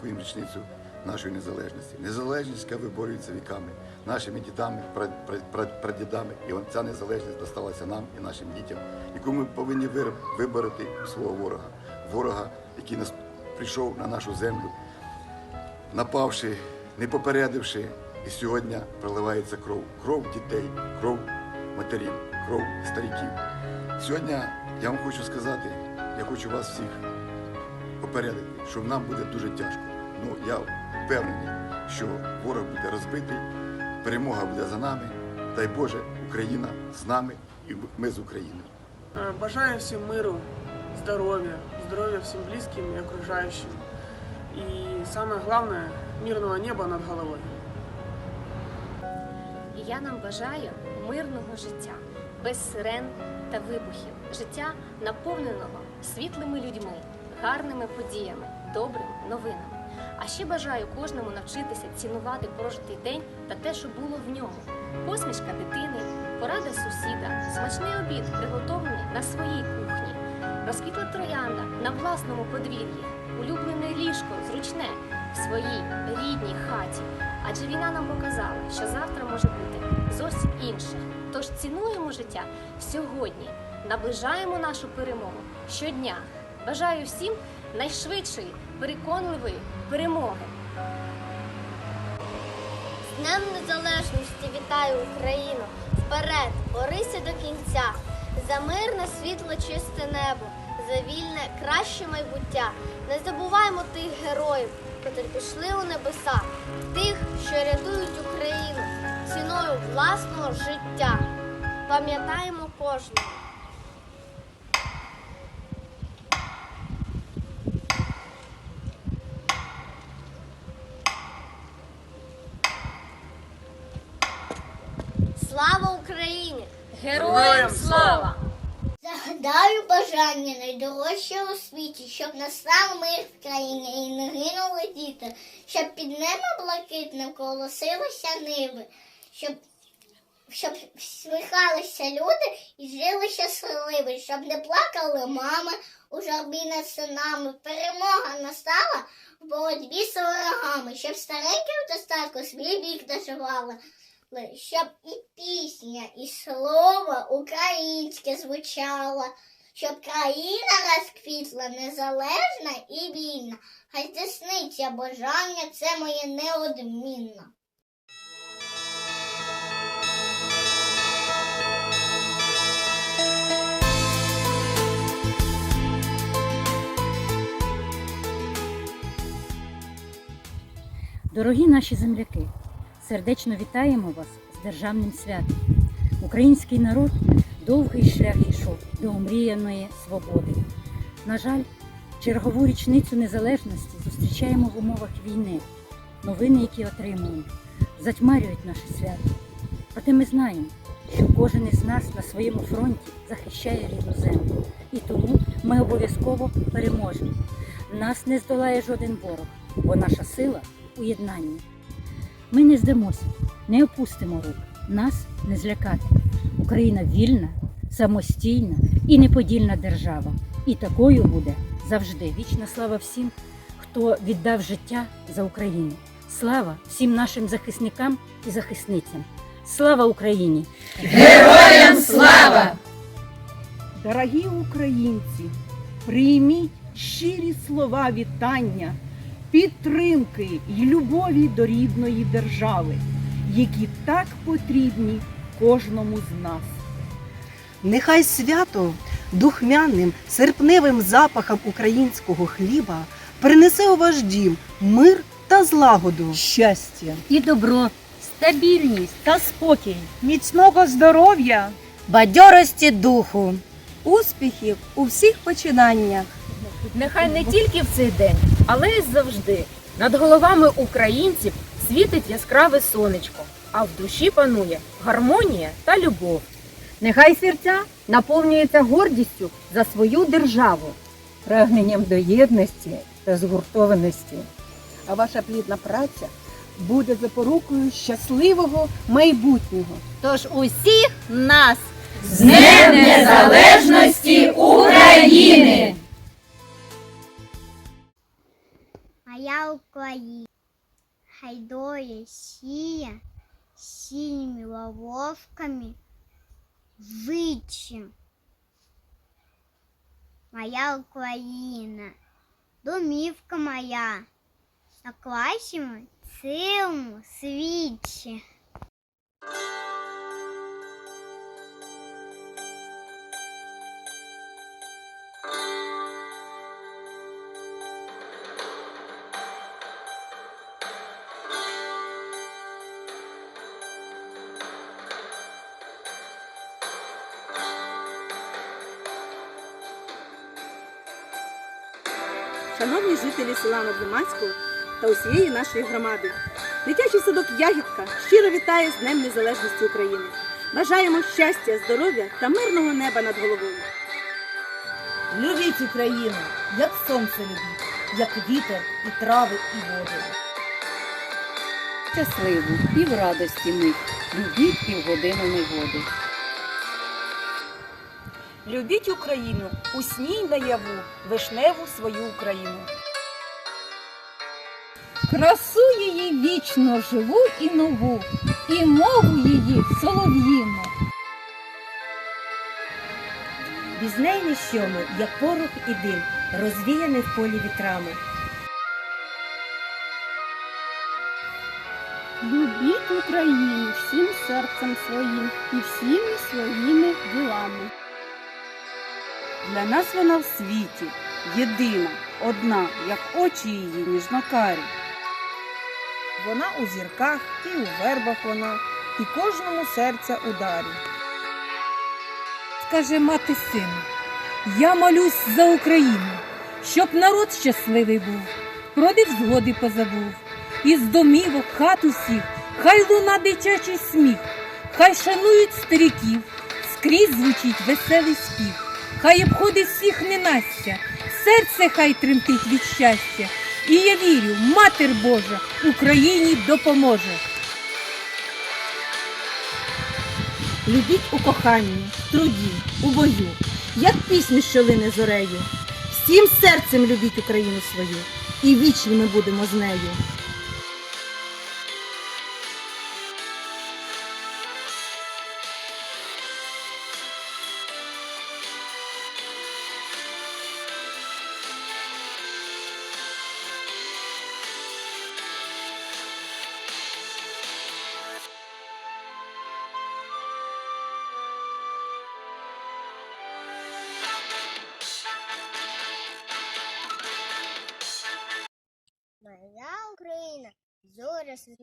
святкуємо річницю нашої незалежності. Незалежність, яка виборюється віками, нашими дідами, пра- пра- пра- прадідами. І ця незалежність досталася нам і нашим дітям, яку ми повинні вибороти свого ворога. Ворога, який нас прийшов на нашу землю, напавши, не попередивши, і сьогодні проливається кров. Кров дітей, кров матерів, кров стариків. Сьогодні я вам хочу сказати, я хочу вас всіх попередити, що нам буде дуже тяжко. Ну я впевнений, що ворог буде розбитий, перемога буде за нами. Дай Боже, Україна з нами і ми з Україною. Э, Бажаю всем миру, здоровья, здоровья всем близким и окружающим. И самое главное, мирного неба над головой. І я нам бажаю мирного життя, без сирен та вибухів, життя наповненого світлими людьми, гарними подіями, добрим новинами. А ще бажаю кожному навчитися цінувати прожитий день та те, що було в ньому. Посмішка дитини, порада сусіда, смачний обід, приготовлений на своїй кухні, розквітла троянда на власному подвір'ї, улюблене ліжко зручне в своїй рідній хаті. Адже війна нам показала, що завтра може бути зовсім інше. Тож цінуємо життя сьогодні, наближаємо нашу перемогу щодня. Бажаю всім найшвидшої, переконливої перемоги. З Днем Незалежності вітаю Україну! Вперед, борися до кінця, за мирне світло чисте небо, за вільне краще майбуття. Не забуваймо тих героїв, котрі пішли у небеса, тих, що рятують Україну ціною власного життя. Пам'ятаємо кожного. Слава Україні! Героям слава! Загадаю бажання найдорожче у світі, щоб настав мир в країні і не гинули діти, щоб під небо блакитним колосилися ниви, щоб, щоб всміхалися люди і жили щасливі, щоб не плакали мами у журбі над синами. Перемога настала в боротьбі з ворогами, щоб старенькі в достатку свій вік доживали. Щоб і пісня, і слово українське звучало, щоб країна розквітла незалежна і вільна. Хай здійсниться бажання, це моє неодмінно. Дорогі наші земляки, сердечно вітаємо вас з державним святом. Український народ довгий шлях ішов до омріяної свободи. На жаль, чергову річницю незалежності зустрічаємо в умовах війни. Новини, які отримуємо, затьмарюють наше свято. Проте ми знаємо, що кожен із нас на своєму фронті захищає рідну землю. І тому ми обов'язково переможемо. Нас не здолає жоден ворог, бо наша сила у єднанні. Ми не здамося, не опустимо рук, нас не злякати. Україна вільна, самостійна і неподільна держава. І такою буде завжди. Вічна слава всім, хто віддав життя за Україну. Слава всім нашим захисникам і захисницям. Слава Україні! Героям слава! Дорогі українці, прийміть щирі слова вітання, підтримки й любові до рідної держави, які так потрібні кожному з нас. Нехай свято духмяним серпневим запахом українського хліба принесе у ваш дім мир та злагоду. Щастя, І добро, стабільність та спокій, міцного здоров'я, бадьорості духу, успіхів у всіх починаннях. Нехай не тільки в цей день, але й завжди. Над головами українців світить яскраве сонечко, а в душі панує гармонія та любов. Нехай серця наповнюються гордістю за свою державу. прагненням до єдності та згуртованості. А ваша плідна праця буде запорукою щасливого майбутнього. Тож усіх нас З Днем Незалежності України! моя Україна. Хайдоє сіє сініми лововками вичим. Моя Україна, домівка моя, на класі цілому світі. Шановні жителі села Новомацького та усієї нашої громади, дитячий садок Ягідка щиро вітає з Днем Незалежності України. Бажаємо щастя, здоров'я та мирного неба над головою. Любіть Україну, як сонце любіть, як вітер і трави, і води. Щасливу і в радості мить, любіть і в годину негоди. Любіть Україну, усній наяву, вишневу свою Україну. Красу її вічно живу і нову, і мову її солов'їну. Бізнейні щоми, як порох і дим, розвіяний в полі вітрами. Любіть Україну всім серцем своїм і всіми своїми ділами. Для нас вона в світі єдина, одна, як очі її ніжнокарі. Вона у зірках і у вербах вона, і кожному серця ударі. Скаже мати сину, я молюсь за Україну, щоб народ щасливий був, про невзгоди позабув. Із домівок хат усіх, хай луна дитячий сміх, хай шанують стариків, скрізь звучить веселий спів, хай обходить всіх ненастя, серце хай тремтить від щастя. І я вірю, Матір Божа Україні допоможе. Любіть у коханні, в труді, у бою, як пісню, що лине зорею. Всім серцем любіть Україну свою, і вічні ми будемо з нею.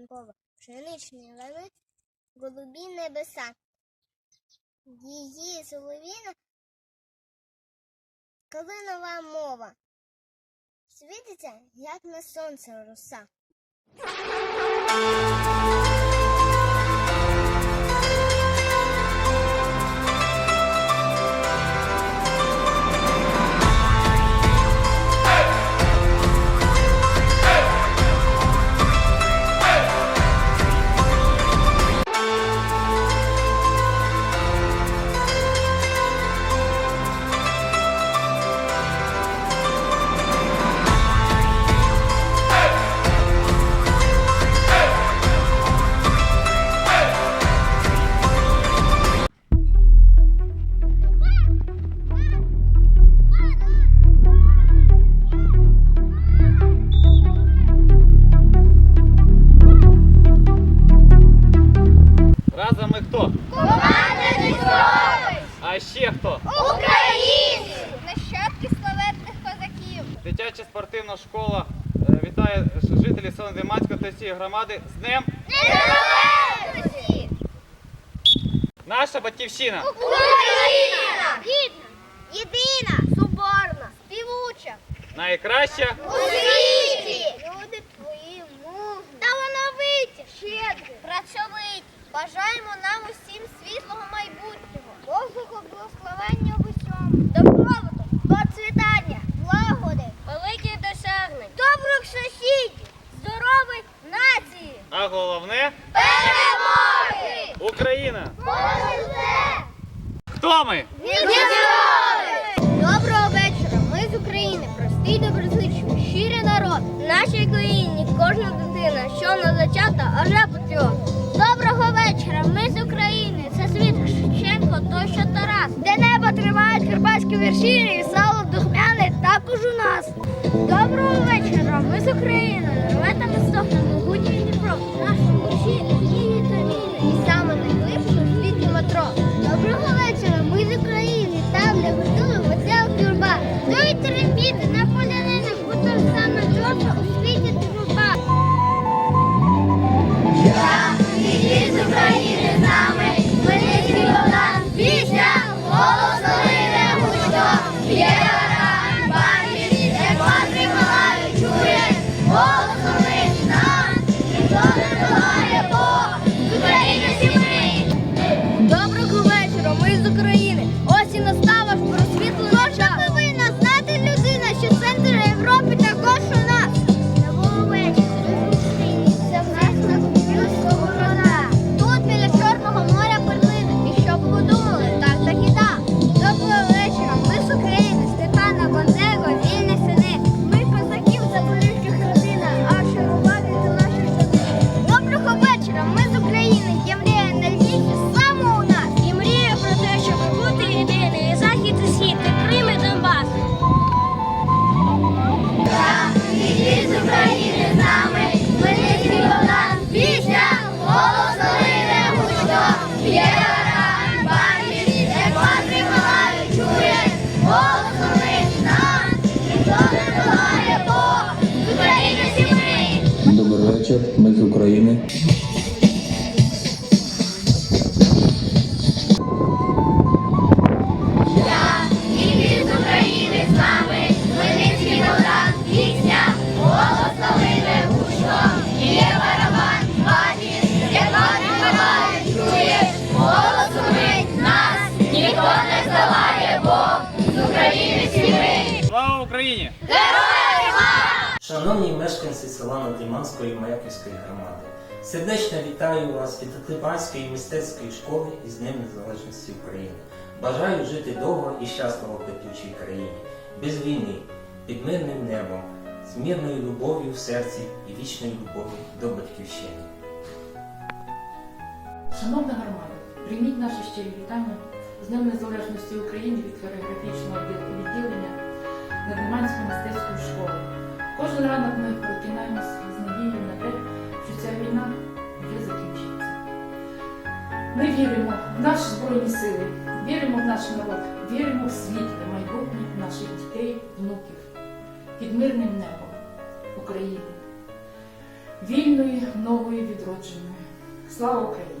Світанкова, пшеничні лани, голубі небеса. Її соловіна, калинова мова. Світиться, як на сонце роса. Дитяча спортивна школа е, вітає жителів села Димацького та всієї громади з Днем Незалежності! Наша батьківщина. Україна! Гідна! Єдина! Соборна! Співуча! Найкраща. У світі! Люди твої мужні! Талановиті! Щедрі! Працьовиті! Бажаємо нам усім світлого майбутнього! Божого благословення в усьому! Добробуту! Шановні мешканці села Надліманської Маяківської громади, сердечно вітаю вас від Атлипанської мистецької школи із Днем Незалежності України. Бажаю жити довго і щасливо в петючій країні, без війни, під мирним небом, з мирною любов'ю в серці і вічною любов'ю до батьківщини. Шановна громада, прийміть наші щирі вітання з Днем Незалежності України від хореографічного відділення Надліманської мистецької школи. Кожен ранок ми прокинаємося з надією на те, що ця війна вже закінчиться. Ми віримо в наші Збройні сили, віримо в наш народ, віримо в світ світле майбутнє наших дітей, внуків під мирним небом України, вільної, нової, відродженої. Слава Україні!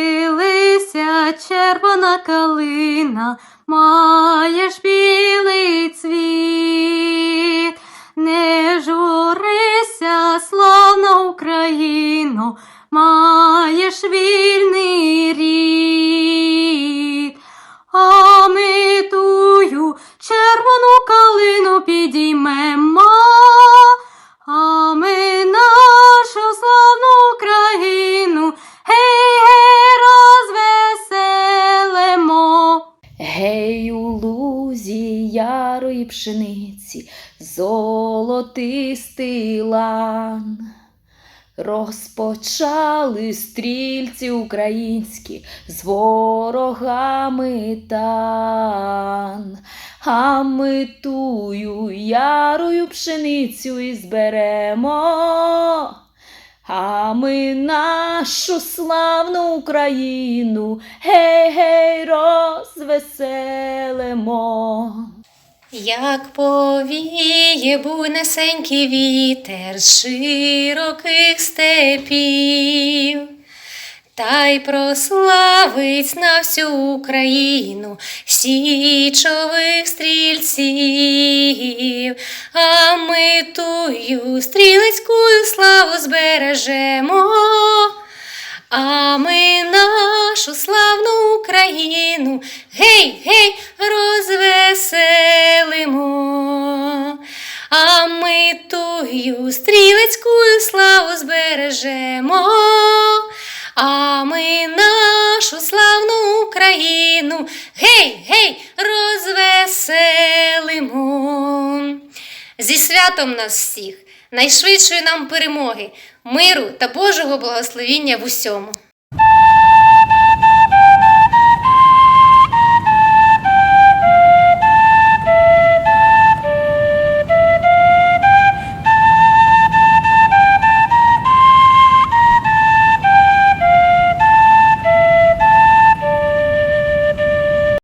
червона калина, маєш білий. Золотистий лан. Розпочали стрільці українські з ворогами тан, а ми тую ярою пшеницю і зберемо. А ми нашу славну Україну, гей, гей, розвеселимо. Як повіє буйнесенький вітер з широких степів, та й прославить на всю Україну січових стрільців, а ми тую стрілецькую славу збережемо. А ми нашу славну Україну, гей, гей, розвеселимо. А ми тую стрілецькую славу збережемо. А ми нашу славну Україну, гей, гей, розвеселимо. Зі святом нас всіх, найшвидшої нам перемоги, миру та Божого благословіння в усьому.